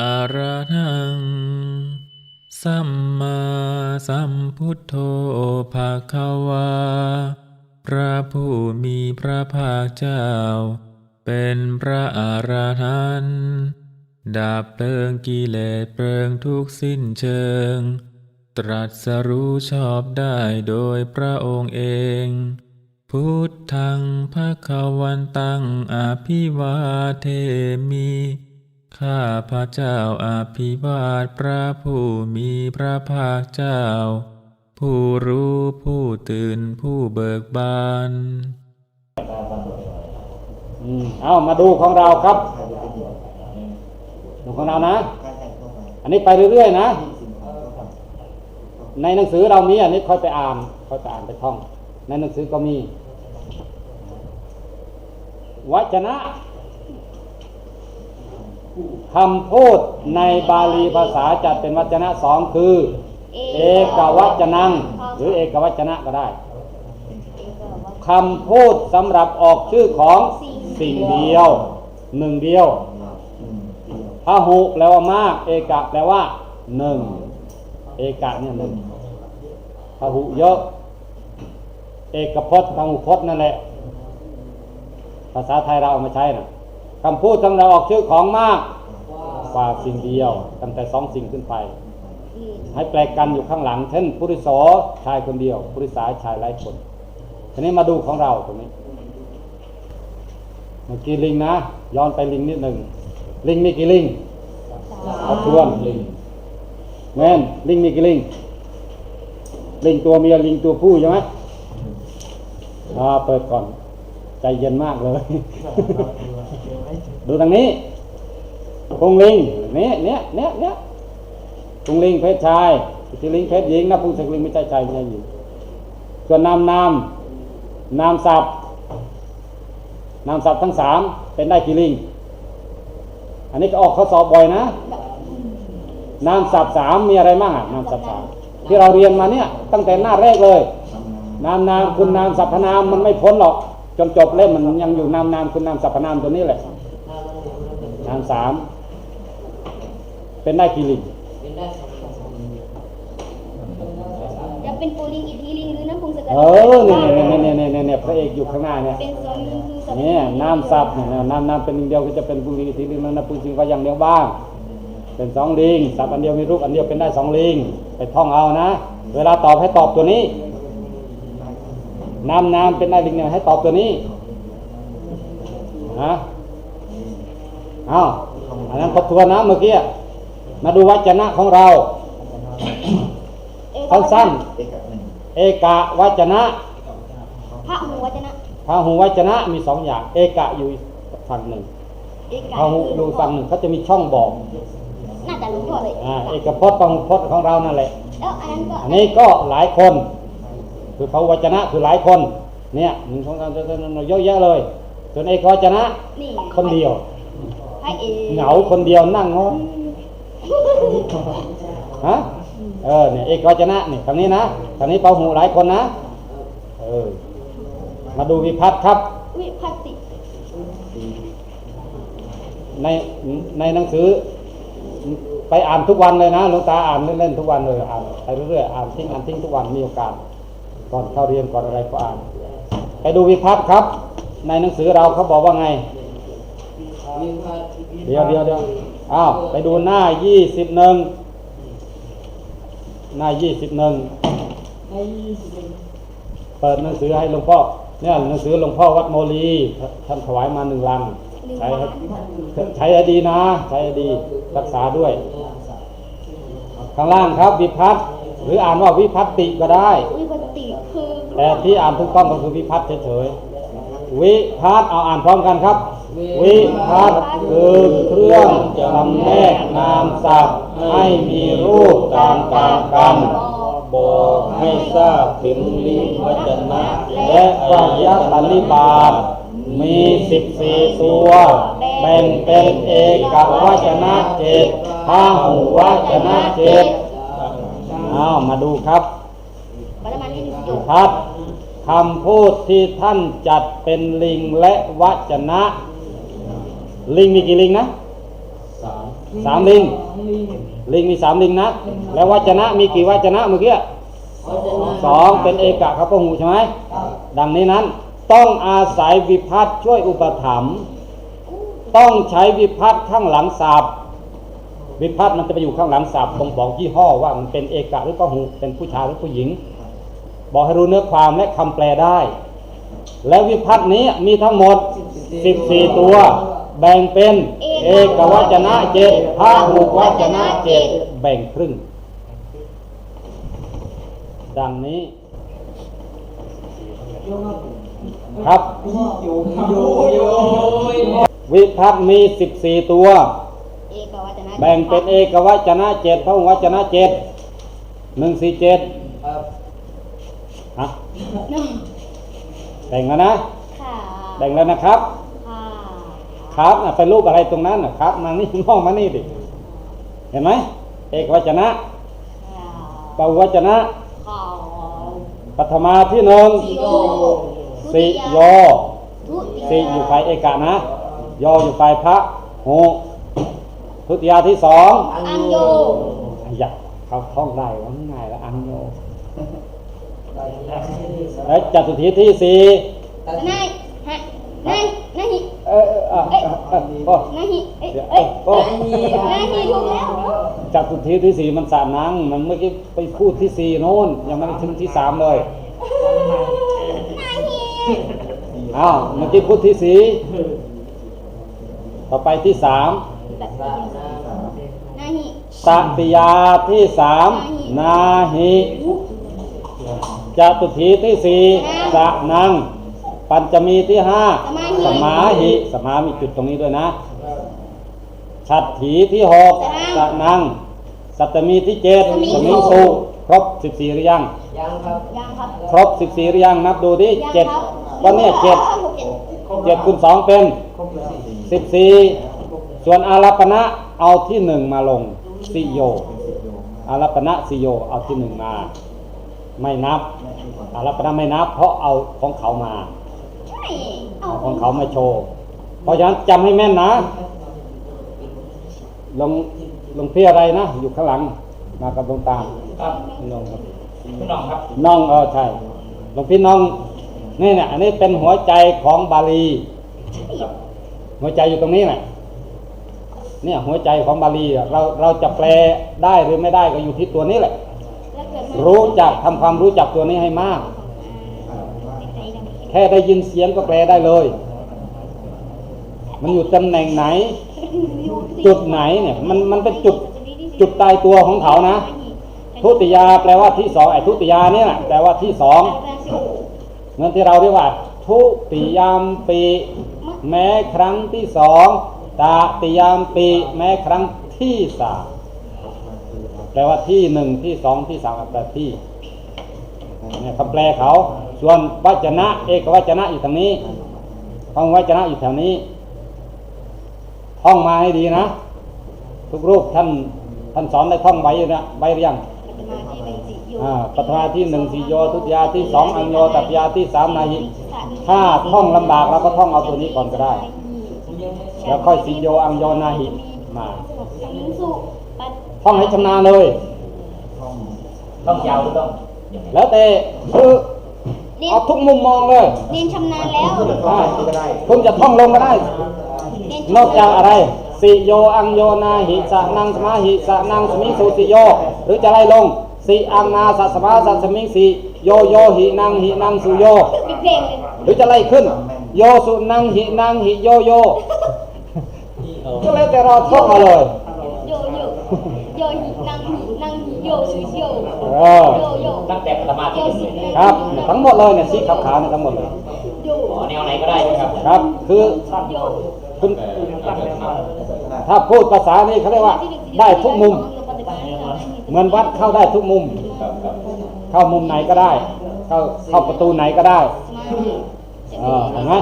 อรหัง สัมมาสัมพุทโธภาควา พระผู้มีพระภาคเจ้า เป็นพระอรหันต์ดับเพลิงกิเลสเพลิงทุกสิ้นเชิง ตรัสรู้ชอบได้โดยพระองค์เอง พุทธังภะควันตังอภิวาเทมิ ข้าพระเจ้าอาภิวาทพระผู้มีพระภาคเจ้า ผู้รู้ผู้ตื่นผู้เบิกบานเอามาดูของเราครับ ดูของเรานะ อันนี้ไปเรื่อยๆนะ ในหนังสือเรามีอันนี้ค่อยไปอ่านค่อยไปอ่านไปท่อง ในหนังสือก็มีวจนะ คำพูดในบาลีภาษาจะเป็นวจนะสองคือ เอกวัจนัง หรือเอกวัจนะก็ได้คำพูดสำหรับออกชื่อของสิ่งเดียว หนึ่งเดียวพหุแปลว่ามาก เอกะแปลว่าหนึ่งเอกะเนี่ยหนึ่งพหุเยอะ เอกพจน์พาหุพจน์นั่นแหละภาษาไทยเราเอามาใช้นะ คำพูดสำหรับออกชื่อของมากกว่าสิ่งเดียวตั้งแต่สองสิ่งขึ้นไป ให้แปลกันอยู่ข้างหลัง เช่นปุริโสชายคนเดียวปุริสาชายหลายคนทีนี้มาดูของเราตรงนี้เมื่อกี้ลิงนะ ย้อนไปลิงนิดหนึ่งลิงมีกี่ลิงทบทวนลิงแม่นลิงมีกี่ลิงลิงตัวเมียลิงตัวผู้ใช่ไหมอ่าเปิดก่อน ใจเย็นมากเลย ดูทางนี้พุงลิงเนี้ยเนี้ยเนี้ยเนี้ยพุงลิงเพศชายที่ลิงเพศหญิงนะพุงสกลิงไม่ใช่ชายไม่ใช่หญิงส่วนนามนามนามศัพท์นามศัพท์ทั้งสามเป็นได้กี่ลิง อันนี้ก็ออกข้อสอบบ่อยนะนามศัพท์สามมีอะไรบ้างอะนามศัพท์สามที่เราเรียนมาเนี่ย ตั้งแต่หน้าแรกเลย นามนามคุณนามสรรพนามมันไม่พ้นหรอก จนจบเล่มมันยังอยู่นามนามคุณนามสรรพนามตัวนี้แหละนามสามเป็นได้กี่ลิงจะเป็นปูลิงอีกทีลิงหรือน้ำพุงสกัดเออเนี่ยเนี่ยเนี่ยเนี่ยเนี่ยพระเอกอยู่ข้างหน้าเนี่ยเป็นสองลิงคือสองเนี่ยน้ำซับเนี่ยน้ำน้ำเป็นลิงเดียวก็จะเป็นบุรีทีลิงนั้นนะปุจริงก็อย่างเดียวบ้างเป็นสองลิงสับอันเดียวมีรูปอันเดียวเป็นได้สองลิงไปท่องเอานะ เวลาตอบให้ตอบตัวนี้ น้ำน้ำเป็นได้ลิงเนี่ยให้ตอบตัวนี้ฮะเอาอันนั้นทบทวนนะเมื่อกี้มาดูวจนะของเราเอกสั้นๆเอกะวจนะพระหูวจนะพาหูวจนะมีสองอย่าง เอกะอยู่ฝั่งหนึ่งเอกาพาหูดูฝั่งหนึ่งเขาจะมีช่องบอกน่าจะรู้ตัวเลยอ่าเอกพจน์พาหูพจน์ของเรานั่นแหละแล้วอันนั้นก็อันนี้ก็หลายคน คือพาหูวจนะคือหลายคนเนี่ยมันของเราเยอะแยะเลยส่วนเอกวจนะนี่คนเดียวพระเอกเหงาคนเดียวนั่งงอฮะเออเนี่ยเอกวจนะนี่คำนี้นะคำนี้พาหูหลายคนนะเออมาดูวิพัฒน์ครับ วิพัตติในในหนังสือ ไปอ่านทุกวันเลยนะหลวงตาอ่านเล่นๆทุกวันเลยอ่านไปเรื่อยๆอ่านทิ้งอ่านทิ้งทุกวันมีโอกาส ก่อนเข้าเรียนก่อนอะไรก็อ่าน ไปดูวิพัฒน์ครับ ในหนังสือเราเขาบอกว่าไง เดี๋ยวเดี๋ยวเดี๋ยวอ้าวไปดูหน้ายี่สิบหนึ่งหน้ายี่สิบหนึ่งเปิดหนังสือให้หลวงพ่อเนี่ยหนังสือหลวงพ่อวัดโมลีท่านถวายมาหนึ่งลังใช้ใช้ให้ดีนะ ใช้ให้ดีรักษาด้วย ข้างล่างครับวิพัฒน์หรืออ่านว่าวิพัตติก็ได้วิ แต่ที่อ่านถูกต้องก็คือวิพัฒน์เฉยๆวิพัฒน์เอาอ่านพร้อมกันครับ วิพัฒน์คือเครื่องจำแนกนามศัพท์ให้มีรูปต่างๆกันบอกให้ทราบถึงลิงวัจนะ และปยตลิบาตมีสิบสี่ตัวแบ่งเป็นเอกวจนะเจ็ดพาหุวจนะเจ็ดเอามาดูครับ รมาณิจุครับคำพูดที่ท่านจัดเป็นลิงและวจนะ ลิงมีกี่ลิงนะสามลิง ลิงมีสามลิงนะ แล้ววจนะมีกี่วจนะเมื่อกี้สองเป็นเอกะครับพหูใช่ไหมดังนี้นั้น ต้องอาศัยวิพัฒน์ช่วยอุปถัมภ์ต้องใช้วิพัฒน์ข้างหลังศัพท์วิพัฒน์มันจะไปอยู่ข้างหลังศัพท์ตรงบอกยี่ห้อว่ามันเป็นเอกะหรือพหูเป็นผู้ชายหรือผู้หญิง บอกให้รู้เนื้อความและคำแปลได้ แล้ววิพัฒน์นี้มีทั้งหมด 14 ตัว แบ่งเป็น เอกวจนะเจ็ดพระหุวัจนะเจ็ดแบ่งครึ่ง ดังนี้ครับวิพัฒน์มี 14 ตัวเอกวัจนะแบ่งเป็นเอกวจนะเจ็ดพระหุวจนะเจ็ดหนึ่งสี่เจ็ด ฮะแบ่งแล้วนะค่ะแบ่งแล้วนะครับค่ะครับน่ะเป็นรูปอะไรตรงนั้นนะครับ มานี่มองมานี่ดิ เห็นไหมเอกวจนะค่ะปวจนะค่ะปัทมาที่หนึ่งโยสิโยทุติสิอยู่ฝ่ายเอกะนะโยอยู่ฝ่ายพระโหทุติยาที่สองอังโยอยากเขาท่องได้ว่าง่ายแล้วอังโย แล้วจตุทีที่สี่นายฮะนายนายฮิเออเออเออเออเออโอ้นายฮิเอ้ยเดี๋ยวเอ้ยโอ้นายฮิถูกแล้วจตุทีที่สี่มันสามนังมันเมื่อกี้ไปพูดที่สี่โน้นยังไม่ได้ถึงที่สามเลยนายฮิอ้าวเมื่อกี้พูดที่สี่ต่อไปที่สามนายฮิสติยาที่สามนาหิ จตุทีที่สี่สะนัง ปัญจมีที่ห้าสมาหิสมามีจุดตรงนี้ด้วยนะฉัตรถีที่หกสะนัง สัตตมีที่เจ็ดสมิงสุครบสิบสี่หรือยังยังครับครบสิบสี่หรือยังนับดูดิยังเจ็ดครับวันนี้เจ็ดหกเจ็ดเจ็ดคูณสองเป็นสิบสี่ส่วนอารัปณะเอาที่หนึ่งมาลงสิโยอารัปณะสิโยเอาที่หนึ่งมา ไม่นับ อารัปณะไม่นับเพราะเอาของเขามาใช่เอาเอาของเขามาโชว์ เพราะฉะนั้นจำให้แม่นนะลงลงพี่อะไรนะ อยู่ข้างหลัง มากับลงตามครับลงครับคุณน้องครับน้องเออใช่หลวงพี่น้องนี่เนี่ยอันนี้เป็นหัวใจของบาลี หัวใจอยู่ตรงนี้แหละเนี่ยหัวใจของบาลีอะเราเราจะแปลได้หรือไม่ได้ก็อยู่ที่ตัวนี้แหละแล้วเกิดมา รู้จักทำความรู้จักตัวนี้ให้มาก แค่ได้ยินเสียงก็แปลได้เลย มันอยู่ตำแหน่งไหน จุดไหนเนี่ย มันมันเป็นจุดจุดตายตัวของเขานะทุติยาแปลว่าที่สองไอ้ทุติยาเนี่ยแปลว่าที่สองเหมือนที่เราเรียกว่า ทุติยามปีแม้ครั้งที่สองตาติยามปีแม้ครั้งที่สาม แปลว่าที่หนึ่งที่สองที่สามแปลที่เนี่ยคำแปลเขา ส่วนวจนะ เอกวจนะอยู่ทางนี้ห้องวจนะอยู่แถวนี้ท่องมาให้ดีนะ ทุกรูปท่านท่านสอนได้ท่องไว้อยู่นะไว้หรือยังอ่าปฐมาที่หนึ่งสีโยทุติยาที่สองอังโยตัตยาที่สามนาหิถ้าท่องลำบากเราก็ท่องเอาตัวนี้ก่อนก็ได้ แล้วค่อยสีโยอังโยนาหิมา ท่องให้ชำนาญเลย ต้องยาวหรือต้องยังไงแล้วแต่คือเอาทุกมุมมองเลยเรียนชำนาญแล้ว อ่าคุณจะท่องลงก็ได้นอกจากอะไรสิโยอังโยนาหิสะนังสมาหิสะนังสมิงสุสิโย หรือจะไล่ลงสิอังนาสัสมาสัสมิงสิโยโยหินังหินังสุโย มีเพลงเลยหรือจะไล่ขึ้น โยสุนังหินังหิโยโยก็แล้วแต่เราท่องมาเลยโยโยโยหินังหินังหิโยสุโย เออโยโยตั้งแต่ปฐมาที่หนึ่งเลยครับทั้งหมดเลยเนี่ยสีขาวๆเนี่ยทั้งหมดเลยโยอ๋อแนวไหนก็ได้ใช่ไหมครับครับ คือโยคุณถ้าพูดภาษานี้เขาเรียกว่า ได้ทุกมุม เหมือนวัดเข้าได้ทุกมุม เข้ามุมไหนก็ได้ เข้าเข้าประตูไหนก็ได้เออเห็นไหม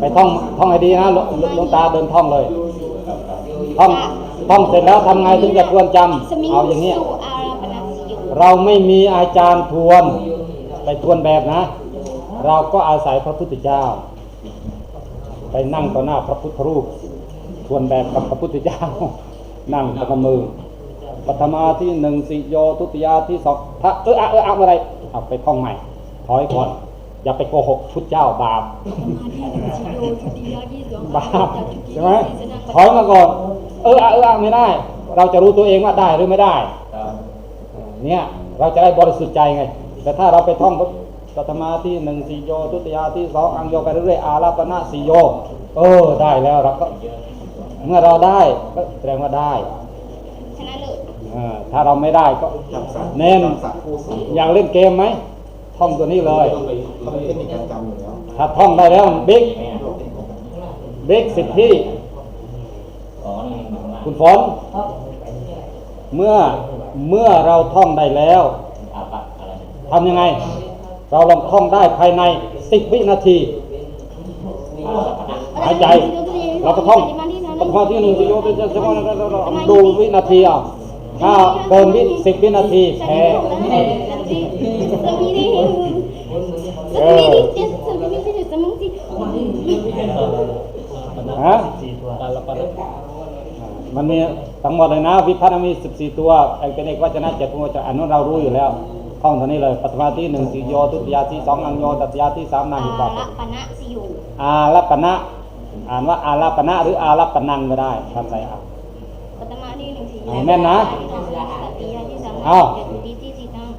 ไปท่องท่องให้ดีนะหลวงหลวงตาเดินท่องเลยท่องท่องเสร็จแล้วทำไงถึงจะทวนจำเอาอย่างนี้ยสุอาราปนาสิโย เราไม่มีอาจารย์ทวนไปทวนแบบนะ เราก็อาศัยพระพุทธเจ้า ไปนั่งต่อหน้าพระพุทธรูป ทวนแบบกับพระพุทธเจ้า นั่งประมือปฐมาที่หนึ่งสิโยทุติยาที่สองถ้าเอออะเอออะอะไรเอาไปท่องใหม่ถอยก่อนอย่าไปโกหกพุทธเจ้าบาปบาปใช่ไหมถอยมาก่อนเอออะเอออะไม่ได้ เราจะรู้ตัวเองว่าได้หรือไม่ได้ครับ เนี่ยเราจะได้บริสุทธิ์ใจไง แต่ถ้าเราไปท่องปุ๊บปฐมาที่หนึ่งสี่โยทุติยาที่สองอังโยไปเรื่อยๆอาราปณะสี่โย เออได้แล้วเราก็เมื่อเราได้ก็แสดงว่าได้ชนะเลิศอ่าถ้าเราไม่ได้ก็เน้นอยากเล่นเกมไหมท่องตัวนี้เลยเขาเป็นเทคนิคการจำอยู่แล้วถ้าท่องได้แล้วบิ๊กบิ๊กสิทธิอ๋อนี่มันมาคุณฝนเมื่อ เมื่อเราท่องได้แล้วอาปักอะไรทำยังไง เราลองท่องได้ภายใน10วินาทีหายใจเราก็ท่องปฐมที่หนึ่งสิโยติจะดูวินาทีอะถ้าเกินวิสิบวินาทีแพ้เออสมังสิฮะ มันมีทั้งหมดเลยนะ วิพัฒนมีสิบสี่ตัวแบ่งเป็นเอกวจนะเจ็ดพวจน์อันนั้นเรารู้อยู่แล้วข้องตัวนี้เลยปัตมาที่หนึ่งสีโยตุติยาที่สองอังโยตัตยาที่สามนางอิปาอาปนะสิยูอาลปนะอ่านว่าอาลปนะหรืออาลปนังก็ได้ภาษาอะปัตมาที่หนึ่งสีโยแม่นนะตัตยาที่สามนางเจตุตินาง